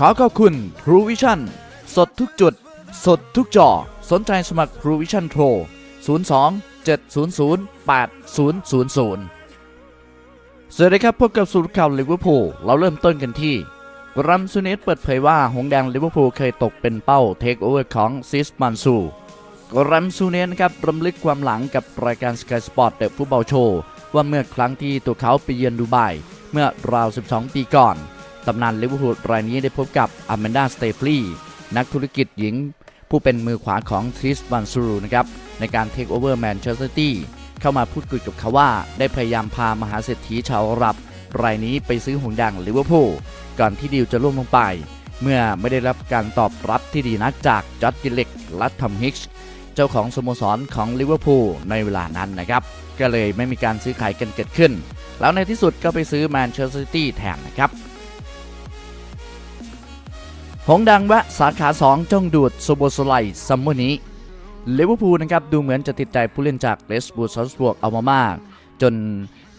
ขอขอบคุณ True Vision สดทุกจุด สดทุกจอ สนใจสมัคร True Vision โทร02 700 8000สวัสดีครับพบกับสุรข่าวลิเวอร์พูลเราเริ่มต้นกันที่รัมซูเนสเปิดเผยว่าหงแดงลิเวอร์พูลเคยตกเป็นเป้าเทคโอเวอร์ของซิสมันซูรัมซูเนสนะครับรำลึกความหลังกับรายการ Sky Sport เดอะฟุตบอลโชว์ว่าเมื่อครั้งที่ตัวเขาไปเยือนดูไบเมื่อราว 12 ปีก่อน ตำนานลิเวอร์พูลรายนี้ได้พบกับอแมนดาสเตฟลีนักธุรกิจหญิง ผู้เป็นมือขวาของทริสบันซูรูนะครับในการเทคโอเวอร์แมนเชสเตอร์ตี้เข้ามาพูดคุยกับเขาว่า ได้พยายามพามหาเศรษฐีชาวอาหรับ รายนี้ไปซื้อหงส์แดงลิเวอร์พูลก่อนที่ดีลจะล่มลงไป เมื่อไม่ได้รับการตอบรับที่ดีนักจากจอร์จกิเล็กและทอมฮิกส์เจ้าของสโมสรของลิเวอร์พูลในเวลานั้นนะครับก็เลยไม่มีการซื้อขายกันเกิดขึ้น แล้วในที่สุดก็ไปซื้อแมนเชสเตอร์ตี้แทนนะครับ หงดังแวะสาขา 2 จ้องดูดโซโบสไลซัมเมอร์นี้ลิเวอร์พูลนะครับดูเหมือนจะติดใจผู้เล่นจากเลสบูซอสบวกเอามามาก จน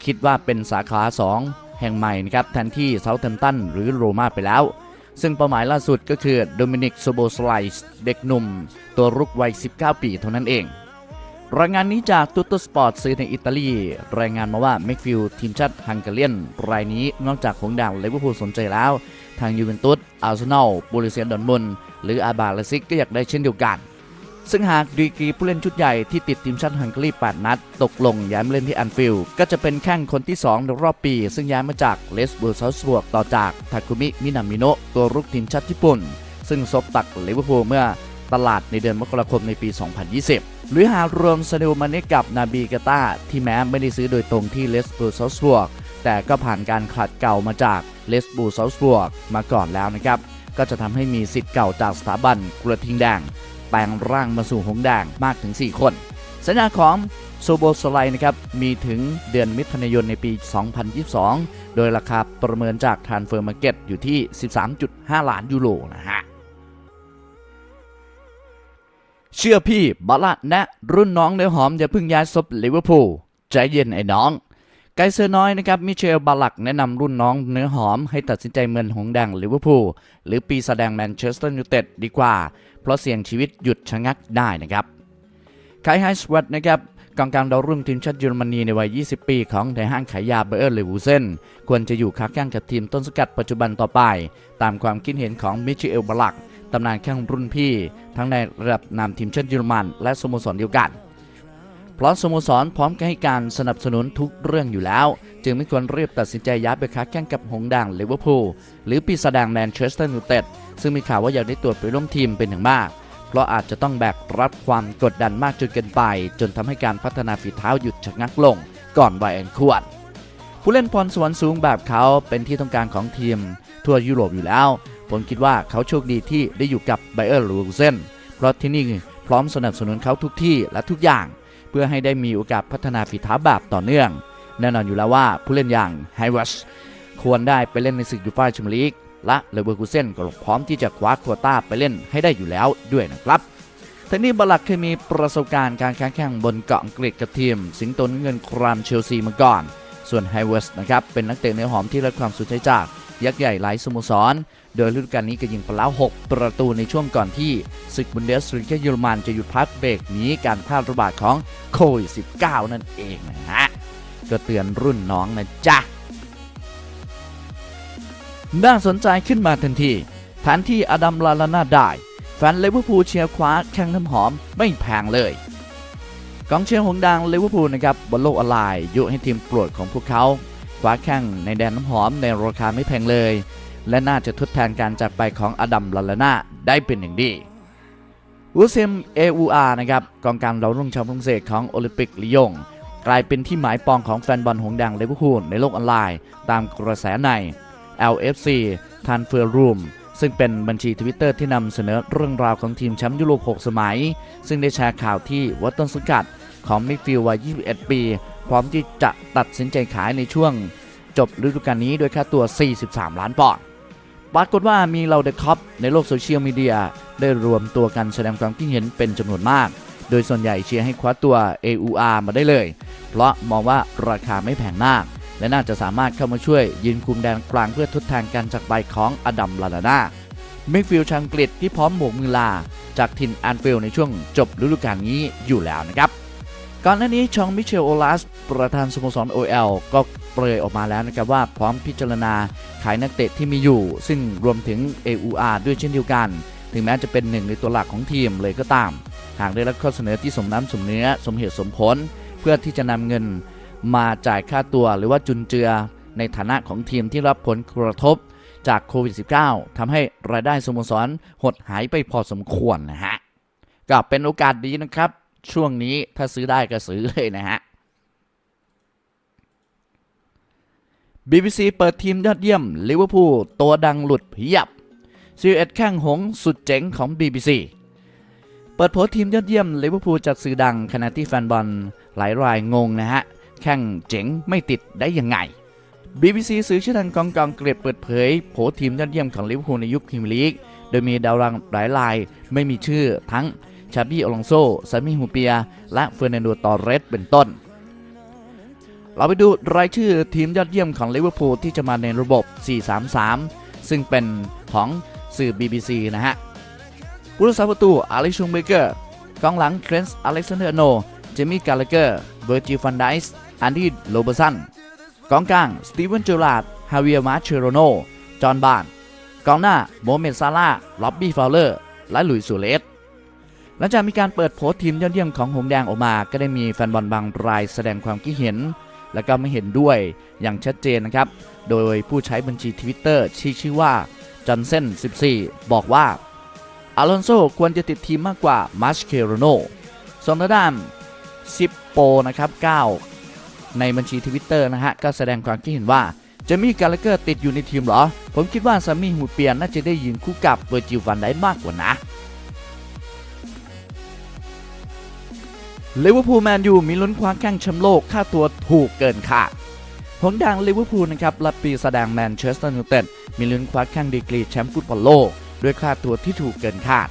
คิดว่าเป็นสาขา 2 แห่งใหม่นะครับแทนที่เซาเทมตันหรือโรม่าไปแล้ว ซึ่งเป้าหมายล่าสุดก็คือโดมินิกโซโบสไลส์เด็กหนุ่ม ตัวรุกวัย 19 ปีเท่านั้นเอง รายงานนี้จากตุตสปอร์ตซื้อในอิตาลี รายงานมาว่าแม็กฟิลทีมชาติฮังการีนรายนี้นอกจากหงส์แดงลิเวอร์พูลสนใจแล้ว ทางยูเวนตุสอาร์เซนอลบูริเซียดอร์มุนหรืออาบาเลซิกก็อยากได้เช่นเดียวกัน ซึ่งหากดีกรีผู้เล่นชุดใหญ่ที่ติดทีมชาติฮังการี8นัด ตกลงย้ายมาเล่นที่อันฟิลก็จะเป็นแข้งคนที่ 2 ในรอบปี ซึ่งย้ายมาจากเลสเบิร์ซาสบวกต่อจากทาคุมิมินามิโนะตัวรุกทีมชาติญี่ปุ่น ซึ่งซบตักเลเวอร์พูลเมื่อตลาดในเดือนมกราคมในปี 2020 หรือหากรวมซาเดลมาเนสกับนาบีกาตาที่แม้ไม่ได้ซื้อโดยตรงที่เลสบิร์ซาสบวกแต่ก็ผ่านการขัดเก่ามาจากเลสบูซาสบวกมาก่อนแล้วนะครับ ก็จะทำให้มีสิทธิ์เก่าจากสถาบันกระทิงแดง แปลงร่างมาสู่หงแดงมากถึง 4 คน สัญญาของโซโบสไลนะครับมีถึงเดือนมิถุนายนในปี 2022 โดยราคาประเมินจากทานเฟอร์มาร์เก็ตอยู่ที่ 13.5 ล้านยูโรนะฮะ เชื่อพี่บาละแนะ รุ่นน้องเนื้อหอมอย่าเพิ่งย้ายซบลิเวอร์พูลใจเย็นไอ้น้อง ไกเซอร์น้อยนะครับมิเชลบาลักแนะนำรุ่นน้องเนื้อหอมให้ตัดสินใจเมือนหงส์แดงลิเวอร์พูลหรือปีแสดงแมนเชสเตอร์ยูไนเต็ดดีกว่า เพราะเสี่ยงชีวิตหยุดชะงักได้นะครับไคไฮสวัตนะครับกองกลางดาวรุ่งทีมชาติเยอรมนีในวัย 20 ปีของในห้างขายยาเบอร์เลวูเซนควรจะอยู่ค้าแข่งกับทีมต้นสกัดปัจจุบันต่อไป ตามความคิดเห็นของมิเชลบาลัก ตำนานแข้งรุ่นพี่ ทั้งในระดับนามทีมชาติเยอรมัน และสโมสรเดียวกัน เพราะสโมสรพร้อมให้การสนับสนุนทุกเรื่องอยู่แล้ว จึงไม่ควรรีบตัดสินใจย้ายไปค้าแข่งกับหงส์แดงลิเวอร์พูลหรือปีศาจแดงแมนเชสเตอร์ยูไนเต็ดซึ่งมีข่าวว่าอยากได้ตัวไปร่วมทีมเป็นอย่างมาก เพราะอาจจะต้องแบกรับความกดดันมากจนเกินไป จนทำให้การพัฒนาฝีเท้าหยุดชะงักลง ก่อนวัยอันควรผู้เล่นพรสวรรค์สูงแบบเขาเป็นที่ต้องการของทีม ทั่วยุโรปอยู่แล้ว ผมคิดว่าเขาโชคดีที่ได้อยู่กับไบเออร์ลูเซนเพราะที่นี่พร้อมสนับสนุนเขาทุกที่และทุกอย่าง เพื่อให้ได้มีโอกาสพัฒนาฝีเท้าแบบต่อเนื่อง แน่นอนอยู่แล้วว่าผู้เล่นอย่างไฮวัชควรได้ไปเล่นในศึกยูฟ่าแชมเปี้ยนลีกและเลเวอร์คูเซนก็พร้อมที่จะคว้าควต้าไปเล่นให้ได้อยู่แล้วด้วยนะครับทั้งนี้บาลักเคยมีประสบการณ์การแข่งข่งบนเกาะอังกฤษกับทีม สิงโตนเงินครามเชลซีมาก่อน ส่วนไฮเวสนะครับเป็นนักเตะเนื้อหอมที่ได้ความสนใจจาก ยักษ์ใหญ่หลายสโมสร โดยฤดูกาลนี้ก็ยิงไปแล้ว 6 ประตูในช่วงก่อนที่ศึกบุนเดสลีกาเยอรมันจะหยุดพักเบรกหนี้การแพร่ระบาดของโควิด -19 นั่นเองนะฮะ ก็เตือนรุ่นน้องนะจ๊ะ น่าสนใจขึ้นมาทันทีแทนที่อดัมลาลาน่าได้แฟนเลเวอร์พูลเชียร์คว้าแข่งน้ำหอมไม่แพงเลยกองเชียร์หงส์แดังลิเวอร์พูลนะครับบนโลกออนไลน์ยุให้ทีมโปรดของพวกเขา คว้าแข่งในแดนน้ำหอมในราคาไม่แพงเลย และน่าจะทดแทนการจากไปของอดัมลาลานาได้เป็นอย่างดีวูเซมเออูอาร์นะครับกองกลางดาวรุ่งชาวฝรั่งเศสของโอลิมปิกลียงกลายเป็นที่หมายปองของแฟนบอลหงส์แดงลิเวอร์พูลในโลกออนไลน์ ตามกระแสใน LFC t r a n s f e r Room ซึ่งเป็นบัญชีทวิตเตอร์ที่นำเสนอเรื่องราวของทีมแชมป์ยุโรป 6 สมัย ซึ่งได้แชร์ข่าวที่วัตต้นสังกัดของมิฟิลวัย 21 ปี พร้อมที่จะตัดสินใจขายในช่วงจบฤดูกาลนี้ด้วยค่าตัว 43 ล้านปอนด์ปรากฏว่ามีเราเดอะคอปในโลกโซเชียลมีเดียได้รวมตัวกันแสดงความคิดเห็นเป็นจำนวนมาก โดยส่วนใหญ่เชียร์ให้คว้าตัว AUR มาได้เลย เพราะมองว่าราคาไม่แพงมาก และน่าจะสามารถเข้ามาช่วยยืนคุมแดนกลางเพื่อทดแทนการจากไปของอดัมลาลานามิกฟิลด์ชาวอังกฤษที่พร้อมหมวกมือลา จากทินแอนฟิลในช่วงจบฤดูกาลนี้อยู่แล้วนะครับ ก่อนหน้านี้ชองมิเชลโอลัสประธานสโมสร OL ก็เปรยออกมาแล้วนะครับว่าพร้อมพิจารณาขายนักเตะที่มีอยู่ ซึ่งรวมถึง AUR ด้วยเช่นเดียวกัน ถึงแม้จะเป็นหนึ่งในตัวหลักของทีมเลยก็ตาม หากได้รับข้อเสนอที่สมน้ำสมเนื้อสมเหตุสมผล เพื่อที่จะนำเงินมาจ่ายค่าตัวหรือว่าจุนเจือในฐานะของทีมที่รับผลกระทบจากโควิด -19 ทำให้รายได้สโมสรหดหายไปพอสมควรนะฮะก็เป็นโอกาสดีนะครับ ช่วงนี้ถ้าซื้อได้ก็ซื้อเลยนะฮะ BBC เปิดทีมยอดเยี่ยมลิเวอร์พูลตัวดังหลุดเพียบ11แข้งหงสุดเจ๋งของ BBC เปิดโพสทีมยอดเยี่ยมลิเวอร์พูลจากสื่อดังขณะที่แฟนบอลหลายรายงงนะฮะ แข้งเจ๋งไม่ติดได้ยังไง BBC สื่อชื่อดังกองกองเกรดเปิดเผยโผทีมยอดเยี่ยมของลิเวอร์พูลในยุคพรีเมียร์ลีก โดยมีดาวรังหลายรายไม่มีชื่อทั้ง ชาบี้อลองโซซามิฮูเปีย และเฟอร์นันโด ตอเรส เป็นต้น เราไปดูรายชื่อทีมยอดเยี่ยมของลิเวอร์พูลที่จะมาในระบบ 4-3-3 ซึ่งเป็นของสื่อ BBC นะฮะผู้รักษาประตูอาริชงเบเกอร์กองหลังเทรนส์อเล็กซานเดอร์โน เจมี่กาลเกอร์ เวอร์จิฟันไดส์อันดี้โรเบอร์สันกองกลางสตีเวนเจอราร์ด ฮาเวียร์มาเชโรโน จอห์นบาน กองหน้าโมเมดซาลาล็อบบี้ฟาวเลอร์ และลุยส์สูเลส หลังจากมีการเปิดโพสต์ทีมยอดเยี่ยมของหงแดงออกมา ก็ได้มีแฟนบอลบางรายแสดงความคิดเห็น และก็ไม่เห็นด้วยอย่างชัดเจนนะครับ โดยผู้ใช้บัญชี Twitter ที่ชื่อว่าจอห์นเซน14 บอกว่าอาลอนโซควรจะติดทีมมากกว่ามาชเคโรโนส่วนทางด้านซิปโปนะครับ 9 ในบัญชี Twitter นะฮะ ก็แสดงความคิดเห็นว่าจะมีกาลเกอร์ติดอยู่ในทีมเหรอ ผมคิดว่าซามี่ฮูเปียนน่าจะได้ยืนคู่กับเวอร์จิลฟันได้มากกว่านะ ลิเวอร์พูลแมนยูมีลุ้นคว้าแข้งแชมป์โลกค่าตัวถูกเกินคาดหงดังลิเวอร์พูลนะครับรับปีแสดงแมนเชสเตอร์ยูไนเต็ดมีลุ้นคว้าแข้งดีกรีแชมป์ฟุตบอลโลก ด้วยค่าตัวที่ถูกเกินคาด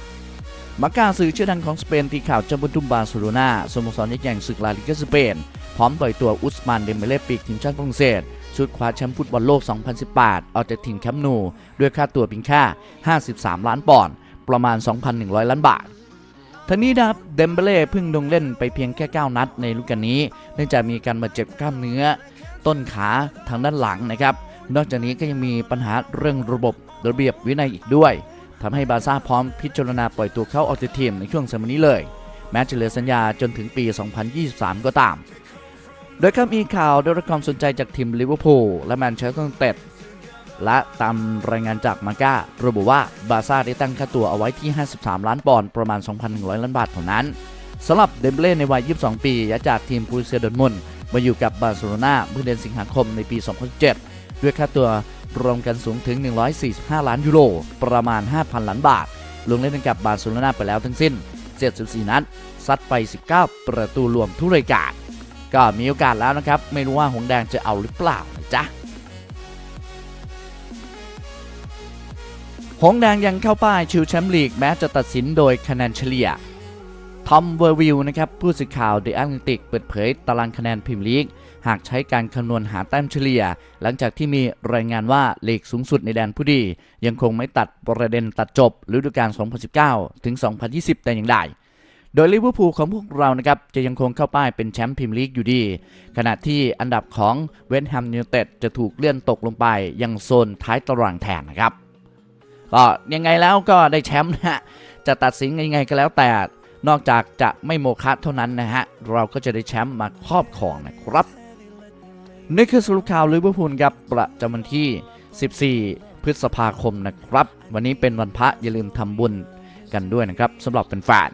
มาก้าสื่อชื่อดังของสเปนตีข่าวจำบุตุมบาร์เซโลนาสโมสรยักษ์ใหญ่ศึกลาลิกาสเปน พร้อมปล่อยตัวอุสมานเดมเบเล่ปีกทีมชาติฝรั่งเศส ชุดคว้าแชมป์ฟุตบอลโลก 2018 ออกจากทีมแคมป์นู ด้วยค่าตัวเพียงแค่53 ล้านปอนด์ประมาณ 2,100 ล้านบาท ทั้งนี้นะครับเดมเบเล่เพิ่งลงเล่นไปเพียงแค่ 9 นัดในฤดูกาลนี้ เนื่องจากมีการบาดเจ็บกล้ามเนื้อ ต้นขาทางด้านหลังนะครับ นอกจากนี้ก็ยังมีปัญหาเรื่องระบบระเบียบวินัยอีกด้วยทำให้บาซ่าพร้อมพิจารณาปล่อยตัวเข้าออกจากทีมในช่วงสมัยนี้เลย แม้จะเหลือสัญญาจนถึงปี 2023 ก็ตาม โดยก็มีข่าวได้รับความสนใจจากทีมลิเวอร์พูลและแมนเชสเตอร์ยูไนเต็ด และตามรายงานจากมาก้าระบุว่าบาร์ซ่าได้ตั้งค่าตัวเอาไว้ที่ 53 ล้านปอนด์ประมาณ 2,100 ล้านบาทเท่านั้นสำหรับเดมเบล่ในวัย 22 ปีย้ายจากทีมบรูเซียดอร์ทมุนมาอยู่กับบาร์เซโลนาเมื่อเดือนสิงหาคมในปี 2007 ด้วยค่าตัวรวมกันสูงถึง 145 ล้านยูโร ประมาณ 5,000 ล้านบาท ลงเล่นกับบาร์เซโลนาไปแล้วทั้งสิ้น 74 นัด ซัดไป 19 ประตูรวมทุกรายการ ก็มีโอกาสแล้วนะครับ ไม่รู้ว่าหงแดงจะเอาหรือเปล่านะจ๊ะ หงแดงยังเข้าป้ายชิวแชมป์ลีกแม้จะตัดสินโดยคะแนนเฉลี่ย ทอมเวอร์วิลนะครับผู้สื่อข่าวเดอะแอตแลนติกเปิดเผยตารางคะแนนพรีมลีก หากใช้การคำนวณหาแต้มเฉลี่ย หลังจากที่มีรายงานว่าลีกสูงสุดในแดนผู้ดี ยังคงไม่ตัดประเด็นตัดจบฤดูกาล 2019 ถึง 2020 แต่อย่างใดโดยลิเวอร์พูลของพวกเรานะครับจะยังคงเข้าป้ายเป็นแชมป์พรีเมียร์ลีกอยู่ดี ขณะที่อันดับของเวสต์แฮมยูไนเต็ดจะถูกเลื่อนตกลงไปยังโซนท้ายตารางแทนนะครับ ก็ยังไงแล้วก็ได้แชมป์นะฮะจะตัดสินยังไงก็แล้วแต่ นอกจากจะไม่โมฆะเท่านั้นนะฮะเราก็จะได้แชมป์มาครอบครองนะครับนี่คือสรุปข่าวลิเวอร์พูลครับประจำวันที่ 14 พฤษภาคมนะครับ วันนี้เป็นวันพระอย่าลืมทำบุญกันด้วยนะครับสำหรับเป็นแฟน